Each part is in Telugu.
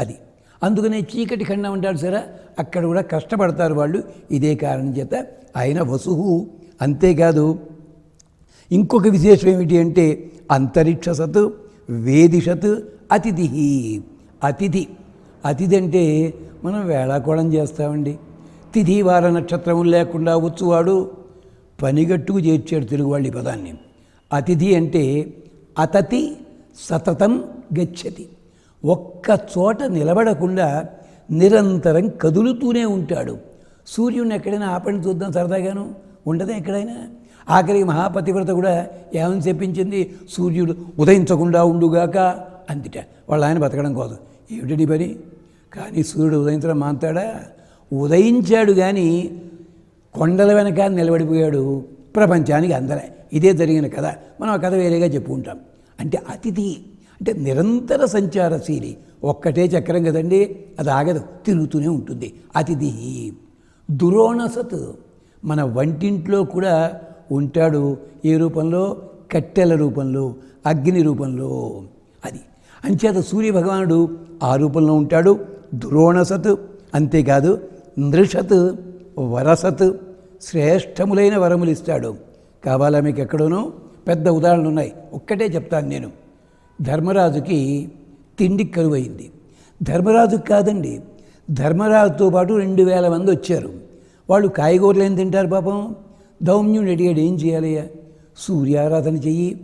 అది. అందుకనే చీకటి ఖండం అంటారు సరే అక్కడ కూడా కష్టపడతారు వాళ్ళు. ఇదే కారణం చేత ఆయన వసుహు. అంతేకాదు ఇంకొక విశేషం ఏమిటి అంటే అంతరిక్షసత్ వేదిషత్ అతిథి అతిథి. అతిథి అంటే మనం వేళాకోళం చేస్తామండి. తిథి వార నక్షత్రం లేకుండా వచ్చువాడు పనిగట్టుకు చేర్చాడు తెలుగు వాళ్ళు ఈ పదాన్ని. అతిథి అంటే అతతి సతతం గచ్చతి. ఒక్క చోట నిలబడకుండా నిరంతరం కదులుతూనే ఉంటాడు. సూర్యుని ఎక్కడైనా ఆపండి చూద్దాం సరదాగాను. ఉండదా ఎక్కడైనా? ఆఖరికి మహాపతివ్రత కూడా ఏమని చెప్పించింది? సూర్యుడు ఉదయించకుండా ఉండుగాక అందిట. వాళ్ళ ఆయన బతకడం కోసం ఏమిటి పని? కానీ సూర్యుడు ఉదయించడం మాంతాడా? ఉదయించాడు కానీ కొండల వెనక నిలబడిపోయాడు ప్రపంచానికి అందరే. ఇదే జరిగిన కథ. మనం ఆ కథ వేరేగా చెప్పుకుంటాం. అంటే అతిథి. అంటే నిరంతర సంచారశీలి ఒక్కటే చక్రం కదండి అది ఆగదు తిరుగుతూనే ఉంటుంది. అతిథి. దురోణసత్ మన వంటింట్లో కూడా ఉంటాడు. ఏ రూపంలో? కట్టెల రూపంలో అగ్ని రూపంలో అది. అంచేత సూర్య భగవానుడు ఆ రూపంలో ఉంటాడు. దురోణసత్ అంతేకాదు నృషత్ వరసత్ శ్రేష్టములైన వరములు ఇస్తాడు. కావాలా మీకు ఎక్కడోనో? పెద్ద ఉదాహరణలు ఉన్నాయి. ఒక్కటే చెప్తాను నేను. ధర్మరాజుకి తిండి కరువైంది. ధర్మరాజుకి కాదండి ధర్మరాజుతో పాటు రెండు వేల మంది వచ్చారు. వాళ్ళు కాయగూరలు ఏం తింటారు పాపం? దౌమ్యుని అడిగాడు ఏం చేయాలి? సూర్యారాధన చెయ్యి.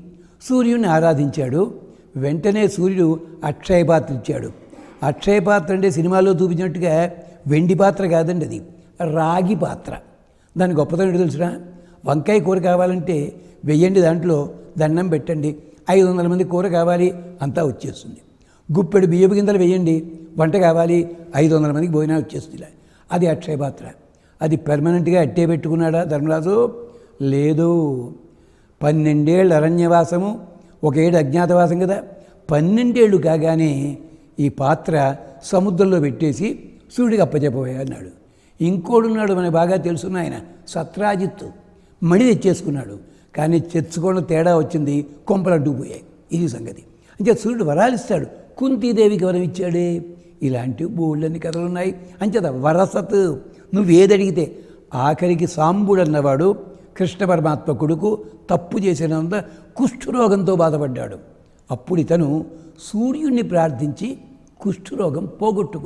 సూర్యుని ఆరాధించాడు. వెంటనే సూర్యుడు అక్షయ పాత్ర ఇచ్చాడు. అక్షయ పాత్ర అంటే సినిమాలో చూపించినట్టుగా వెండి పాత్ర కాదండి అది రాగి పాత్ర. దాని గొప్పతనం తెలుసురా వంకాయ కూర కావాలంటే వెయ్యండి దాంట్లో దండం పెట్టండి. ఐదు వందల మంది కూర కావాలి అంతా వచ్చేస్తుంది. గుప్పెడు బియ్యపు గింజలు వేయండి వంట కావాలి ఐదు వందల మందికి భోజనం వచ్చేస్తుంది అది అక్షయ పాత్ర. అది పెర్మనెంట్గా అట్టే పెట్టుకున్నాడా ధర్మరాజు? లేదు. పన్నెండేళ్ళు అరణ్యవాసము ఒక ఏడు అజ్ఞాతవాసం కదా. పన్నెండేళ్ళు కాగానే ఈ పాత్ర సముద్రంలో పెట్టేసి సూర్యుడికి అప్పచెప్పబోయా అన్నాడు. ఇంకోడున్నాడు మనకు బాగా తెలుసున్న ఆయన సత్రాజిత్తు. మణి తెచ్చేసుకున్నాడు. కానీ చెచ్చుకోవడం తేడా వచ్చింది కొంపలు అడ్డుకుపోయాయి ఇది సంగతి. అంటే సూర్యుడు వరాలిస్తాడు. కుంతీదేవికి వరం ఇచ్చాడే. ఇలాంటి బోళ్ళని కథలు ఉన్నాయి. అంచేత వరసత్ నువ్వు ఏదడిగితే ఆఖరికి సాంబుడు అన్నవాడు కృష్ణ పరమాత్మ కొడుకు తప్పు చేసినంత కుష్ఠరోగంతో బాధపడ్డాడు. అప్పుడు ఇతను సూర్యుడిని ప్రార్థించి కుష్ఠరోగం పోగొట్టుకు